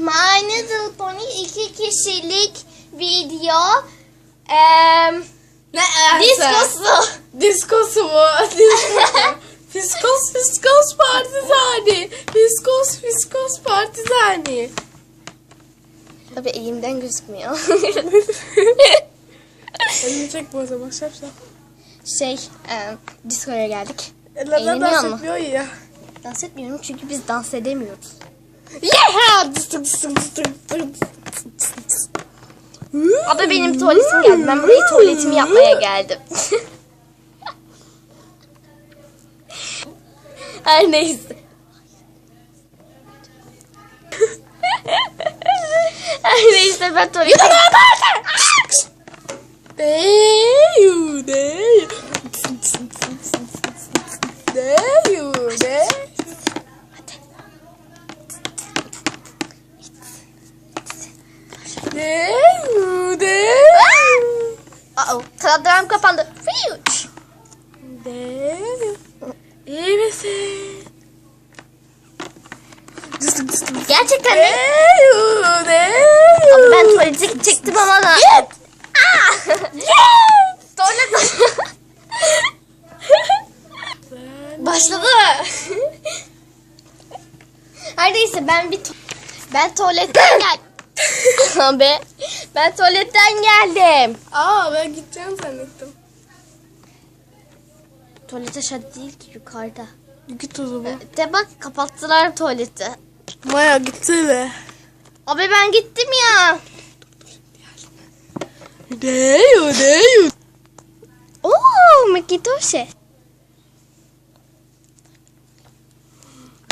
My Little Pony iki kişilik video. Eee Ne diskosu. Diskosu mu? Diskosu. Fiskos fiskos partizani. Fiskos fiskos partizani. Tabii elimden gözükmüyor. Elini çek bu o zaman şap şap. şey, eee diskoya geldik. Eğleniyor dans etmiyor ya. Dans etmiyorum çünkü biz dans edemiyoruz. Yeah! Abi benim tuvaletim geldi. Ben buraya tuvaletimi yapmaya geldim. Her neyse. Her neyse ben tuvaletimi... kadram kapandı. Deyu. İyi misin? Gerçekten deyu. Abi ben tuvalete gidecektim ama da... Git. Aa! Tuvalet... Başladı. Her neyse ben bir tu- ben tuvaletten geldim. Abi ben tuvaletten geldim. Aa ben gideceğim zannettim. Tuvalet aşağı değil ki yukarıda. Git o zaman. De bak kapattılar tuvaleti. Maya gitsene. Abi ben gittim ya. Deyu, deyu. Oo Makitoshi.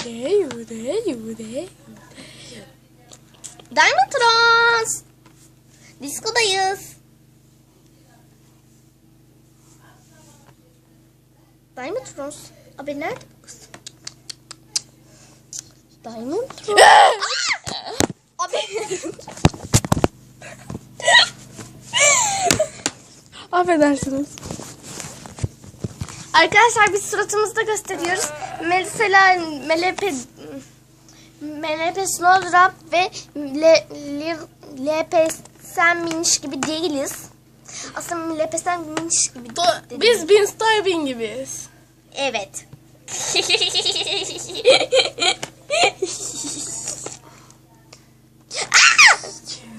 Deyu, deyu, deyu. Diamond Trans. Diskodayız. Diamond Trans. Abi nerede bu kız? Diamond Trans. Abi. Affedersiniz. Arkadaşlar biz suratımızda gösteriyoruz. Mesela Melepe Melepe Snowdrop ve Le, Le, Lepesen Miniş gibi değiliz. Aslında Lepesen Miniş gibi Do- değiliz. Biz Bin Stuyvesant gibiyiz. Evet.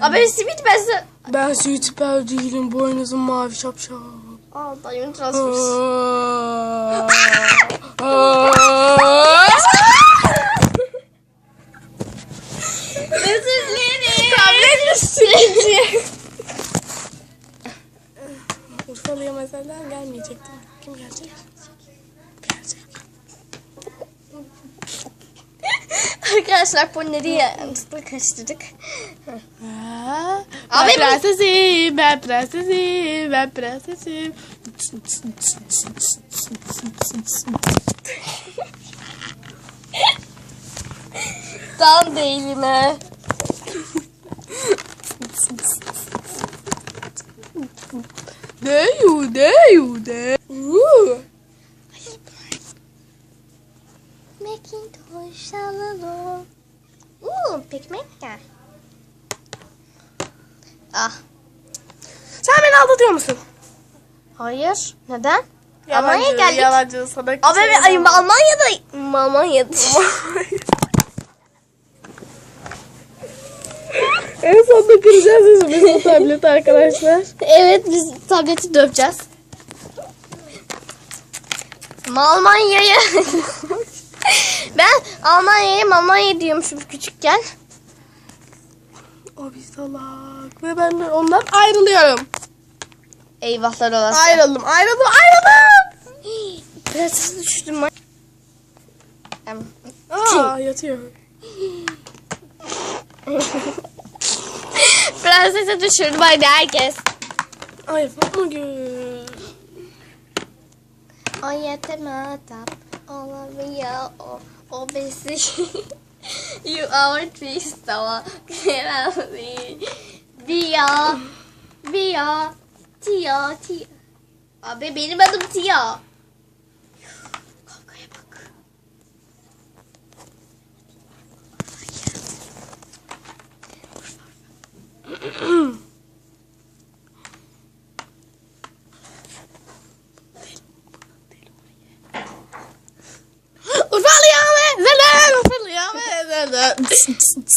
Aa! Abi simit ben size... Ben süper değilim. Boynuzum mavi şapşal. Aa dayımın transfers. Mesela gelmeyecektim. Kim gelecek? Gelecek. Arkadaşlar karıştırdık. Ha, Abi ben bu- prensesim, ben prensesim, ben prensesim. Tam değilim he. Deyu, deyu, gel. Ah. Sen beni aldatıyor musun? Hayır. Neden? Almanya'ya geldik. Yalancı sana Abi şey ay. Almanya'da. Almanya'da. en sonunda kıracağız yüzümüzü bu tableti arkadaşlar. evet biz tableti döveceğiz. Almanya'ya. ben Almanya'ya Almanya diyormuşum küçükken. O bir salak. Ve ben ondan ayrılıyorum. Eyvahlar olası. Ayrıldım, ayrıldım, ayrıldım. Prenses düştüm. Aa yatıyor. Prensese düşürdüm hadi herkes. Ay Fatma Gül. O yetemem olamıyor o, o besi. you are Tristana. Get out of me. Bia. Bia. Tia. Tia. Abi benim adım Tia. Da.